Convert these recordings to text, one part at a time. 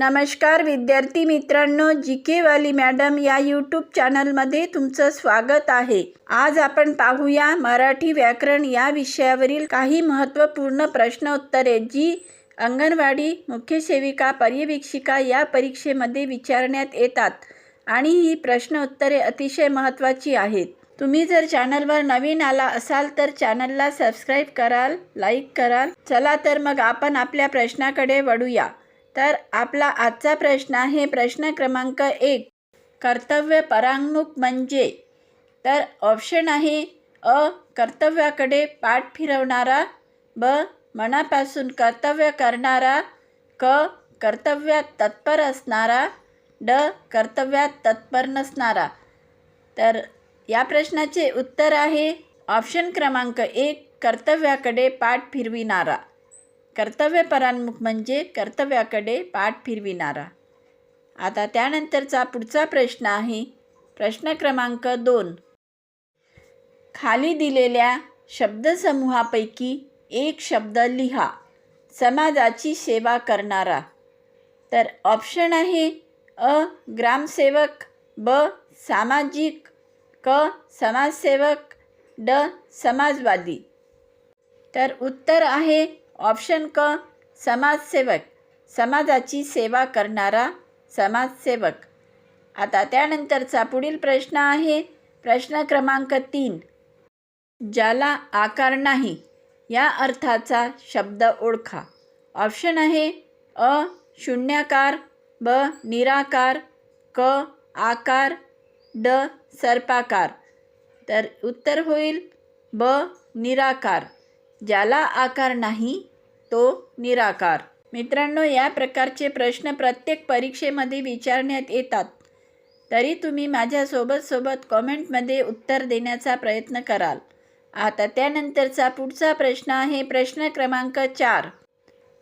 नमस्कार विद्यार्थी मित्रांनो जी के वाली मॅडम या यूट्यूब चॅनलमध्ये तुमचं स्वागत आहे. आज आपण पाहूया मराठी व्याकरण या विषयावरील काही महत्त्वपूर्ण प्रश्नोत्तरे जी अंगणवाडी मुख्य सेविका पर्यवेक्षिका या परीक्षेमध्ये विचारण्यात येतात आणि ही प्रश्न उत्तरे अतिशय महत्त्वाची आहेत. तुम्ही जर चॅनलवर नवीन आला असाल तर चॅनलला सबस्क्राईब कराल लाईक कराल. चला तर मग आपण आपल्या प्रश्नाकडे वळूया. तर आपला आजचा प्रश्न आहे प्रश्न क्रमांक एक कर्तव्य परांगमुख म्हणजे. तर ऑप्शन आहे अ कर्तव्याकडे पाठ फिरवणारा ब मनापासून कर्तव्य करणारा क कर्तव्यात तत्पर असणारा ड कर्तव्यात तत्पर नसणारा. तर या प्रश्नाचे उत्तर आहे ऑप्शन क्रमांक एक कर्तव्याकडे पाठ फिरविणारा. कर्तव्यपरांमुख म्हणजे कर्तव्याकडे पाठ फिरविणारा. आता त्यानंतरचा पुढचा प्रश्न आहे. प्रश्न क्रमांक दोन. खाली दिलेल्या शब्दसमूहापैकी एक शब्द लिहा. समाजाची सेवा करणारा. तर ऑप्शन आहे अ ग्रामसेवक ब सामाजिक क समाजसेवक ड समाजवादी. तर उत्तर आहे ऑप्शन क समाजसेवक. समाजाची सेवा करणारा समाजसेवक. आता त्यानंतरचा पुढील प्रश्न आहे. प्रश्न क्रमांक तीन. ज्याला आकार नाही या अर्थाचा शब्द ओळखा. ऑप्शन आहे अ शून्याकार ब निराकार क आकार ड सर्पाकार. तर उत्तर होईल ब निराकार. ज्याला आकार नाही तो निराकार. मित्रांनो या प्रकारचे प्रश्न प्रत्येक परीक्षेमध्ये विचारण्यात येतात. तरी तुम्ही माझ्यासोबत सोबत कॉमेंटमध्ये उत्तर देण्याचा प्रयत्न कराल. आता त्यानंतरचा पुढचा प्रश्न आहे प्रश्न क्रमांक चार.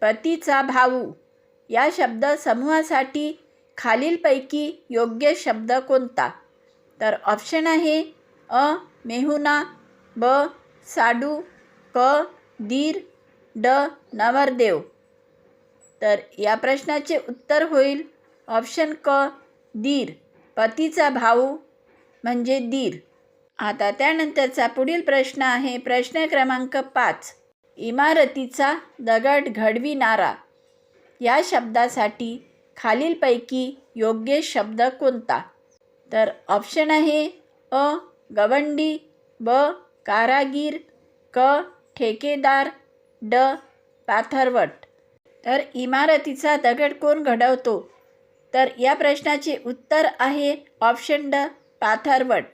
पतीचा भाऊ. या शब्द समूहासाठी खालीलपैकी योग्य शब्द कोणता? तर ऑप्शन आहे अ मेहुना ब साडू क दीर ड नवरदेव. तर या प्रश्नाचे उत्तर होईल ऑप्शन क दीर. पतीचा भाऊ म्हणजे दीर. आता त्यानंतरचा पुढील प्रश्न आहे प्रश्न क्रमांक पाच. इमारतीचा दगड घडविणारा. या शब्दासाठी खालीलपैकी योग्य शब्द कोणता? तर ऑप्शन आहे अ गवंडी ब कारागीर क ठेकेदार ड. पाथरवट. तर इमारतीचा दगड कोण घडवतो? तर या प्रश्नाचे उत्तर आहे ऑप्शन ड. पाथरवट.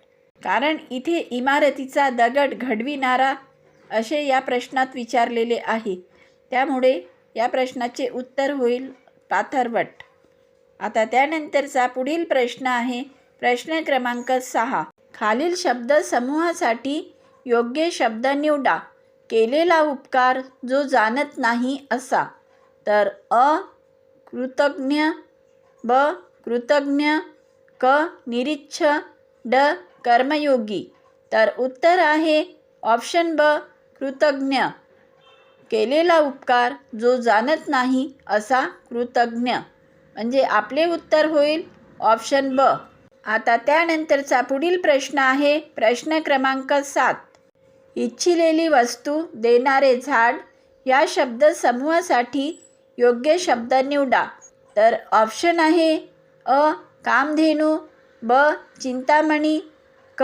कारण इथे इमारतीचा दगड घडविणारा असे या प्रश्नात विचारलेले आहे. त्यामुळे या प्रश्नाचे उत्तर होईल पाथरवट. आता त्यानंतरचा पुढील प्रश्न आहे प्रश्न क्रमांक सहा. खालील शब्द समूहासाठी योग्य शब्द निवडा. केलेला उपकार जो जाणत नाही असा. तर अ कृतज्ञ ब कृतज्ञ क निरीच्छ ड कर्मयोगी. तर उत्तर आहे ऑप्शन ब कृतज्ञ. केलेला उपकार जो जाणत नाही असा कृतज्ञ. म्हणजे आपले उत्तर होईल ऑप्शन ब. आता त्यानंतरचा पुढील प्रश्न आहे प्रश्न क्रमांक सात. इच्छिलेली वस्तू देणारे झाड या शब्द समूहासाठी योग्य शब्द निवडा. तर ऑप्शन आहे अ कामधेनू ब चिंतामणी क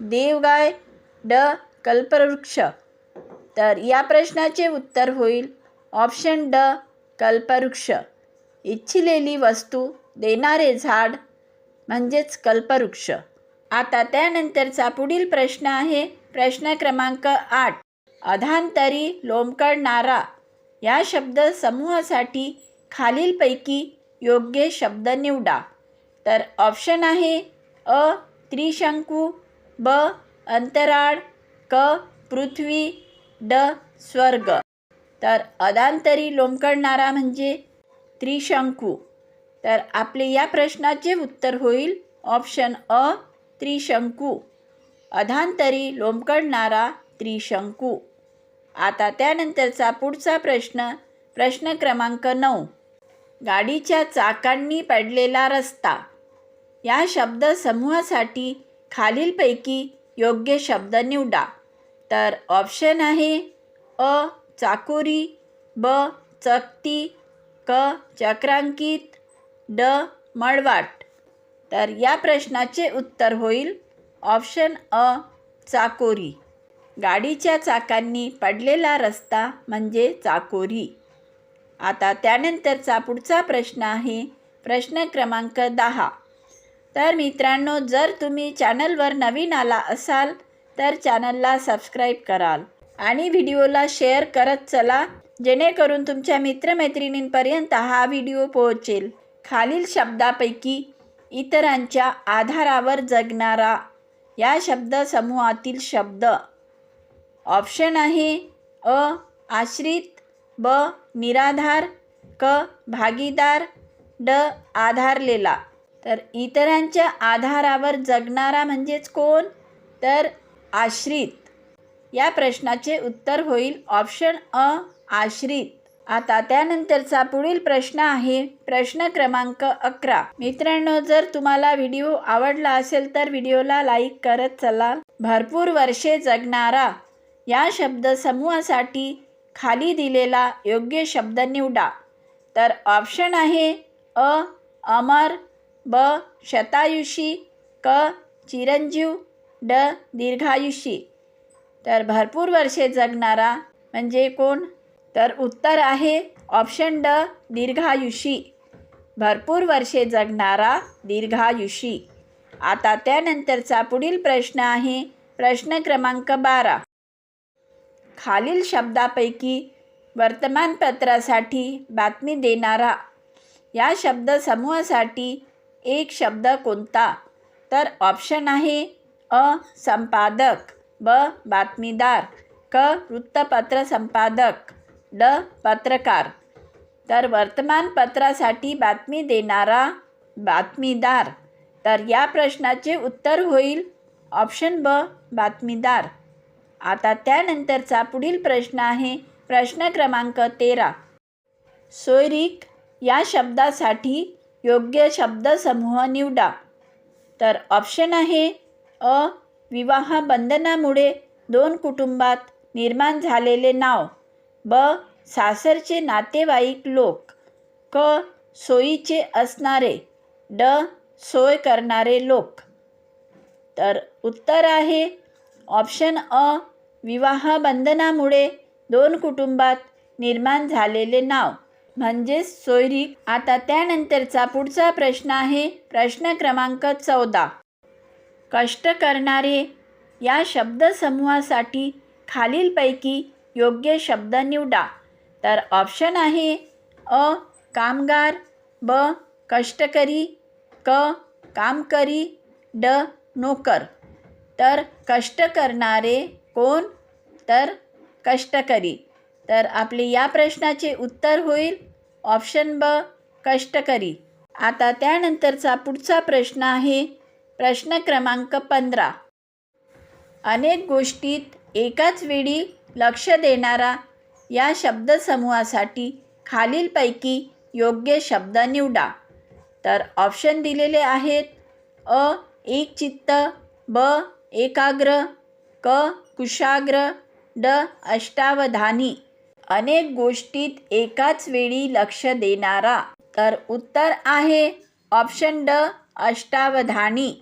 देवगाय ड कल्पवृक्ष. तर या प्रश्नाचे उत्तर होईल ऑप्शन ड कल्पवृक्ष. इच्छिलेली वस्तू देणारे झाड म्हणजेच कल्पवृक्ष. आता त्यानंतरचा पुढील प्रश्न आहे प्रश्न क्रमांक आठ अधांतरी लोंबकळणारा या शब्द समूहासाठी खालीलपैकी योग्य शब्द निवडा. तर ऑप्शन आहे अ त्रिशंकू ब अंतराळ क पृथ्वी ड स्वर्ग. तर अदांतरी लोंबकळणारा म्हणजे त्रिशंकू. तर आपले या प्रश्नाचे उत्तर होईल ऑप्शन अ त्रिशंकू. अधांतरी लोंबकळणारा त्रिशंकू. आता त्यानंतरचा पुढचा प्रश्न प्रश्न क्रमांक नऊ. गाडीच्या चाकांनी पडलेला रस्ता. या शब्दसमूहासाठी खालीलपैकी योग्य शब्द निवडा. तर ऑप्शन आहे अ चाकोरी ब चकती क चक्रांकित ड मळवाट. तर या प्रश्नाचे उत्तर होईल ऑप्शन अ चाकोरी. गाडीच्या चाकांनी पडलेला रस्ता म्हणजे चाकोरी. आता त्यानंतरचा पुढचा प्रश्न आहे प्रश्न क्रमांक दहा. तर मित्रांनो जर तुम्ही चॅनलवर नवीन आला असाल तर चॅनलला सबस्क्राईब कराल आणि व्हिडिओला शेअर करत चला जेणेकरून तुमच्या मित्रमैत्रिणींपर्यंत हा व्हिडिओ पोहोचेल. खालील शब्दापैकी इतरांच्या आधारावर जगणारा या शब्दसमूहातील शब्द. ऑप्शन आहे अ आश्रित ब निराधार क भागीदार ड आधारलेला. तर इतरांच्या आधारावर जगणारा म्हणजेच कोण? तर आश्रित. या प्रश्नाचे उत्तर होईल ऑप्शन अ आश्रित. आता त्यानंतरचा पुढील प्रश्न आहे प्रश्न क्रमांक अकरा. मित्रांनो जर तुम्हाला व्हिडिओ आवडला असेल तर व्हिडिओला लाईक करत चला. भरपूर वर्षे जगणारा या शब्द समूहासाठी खाली दिलेला योग्य शब्द निवडा. तर ऑप्शन आहे अ अमर ब शतायुषी क चिरंजीव ड दीर्घायुषी. तर भरपूर वर्षे जगणारा म्हणजे कोण? तर उत्तर आहे ऑप्शन ड दीर्घायुषी. भरपूर वर्षे जगणारा दीर्घायुषी. आता त्यानंतरचा पुढील प्रश्न आहे प्रश्न क्रमांक बारा. खालील शब्दापैकी वर्तमानपत्रासाठी बातमी देणारा या शब्दसमूहासाठी एक शब्द कोणता? तर ऑप्शन आहे अ संपादक ब बातमीदार क वृत्तपत्र संपादक. ड पत्रकार. तर वर्तमानपत्रासाठी बातमी देणारा बातमीदार. तर या प्रश्नाचे उत्तर होईल. ऑप्शन ब बातमीदार. आता त्यानंतरचा पुढील प्रश्न आहे. प्रश्न क्रमांक तेरा. सोयरीक या शब्दासाठी योग्य शब्दसमूह निवडा. तर ऑप्शन आहे अ विवाह बंधनामुळे दोन कुटुंबात निर्माण झालेले नाव. ब. सासरचे नातेवाईक लोक. क. सोयीचे असणारे. ड. सोय करणारे लोक. तर उत्तर आहे ऑप्शन अ विवाह बंधनामुळे दोन कुटुंबात निर्माण झालेले नाव. म्हणजेच सोयरी. आता त्यानंतरचा पुढचा प्रश्न आहे प्रश्न क्रमांक चौदा. कष्ट करणारे या शब्दसमूहासाठी खालीलपैकी योग्य शब्द निवडा. तर ऑप्शन आहे अ कामगार ब कष्टकरी क कामकरी ड नोकर. तर कष्ट करणारे कोण? तर कष्टकरी. तर आपले या प्रश्नाचे उत्तर होईल ऑप्शन ब कष्टकरी. आता त्यानंतरचा पुढचा प्रश्न आहे प्रश्न क्रमांक पंधरा. अनेक गोष्टीत एकाच वेळी लक्ष देणारा या शब्दसमूहासाठी खालीलपैकी योग्य शब्द निवडा. तर ऑप्शन दिलेले आहेत अ एक चित्त ब एकाग्र क कुशाग्र ड अष्टावधानी. अनेक गोष्टीत एकाच वेळी लक्ष देणारा. तर उत्तर आहे ऑप्शन ड अष्टावधानी.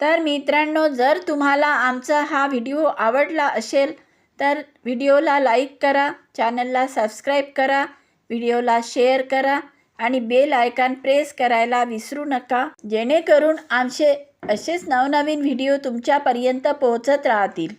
तर मित्रांनो जर तुम्हाला आमचा हा व्हिडिओ आवडला असेल तर व्हिडिओला लाईक करा चॅनलला सबस्क्राईब करा व्हिडिओला शेअर करा आणि बेल आयकॉन प्रेस करायला विसरू नका. जेणेकरून आमचे असेच नवनवीन व्हिडिओ तुमच्यापर्यंत पोहोचत राहतील.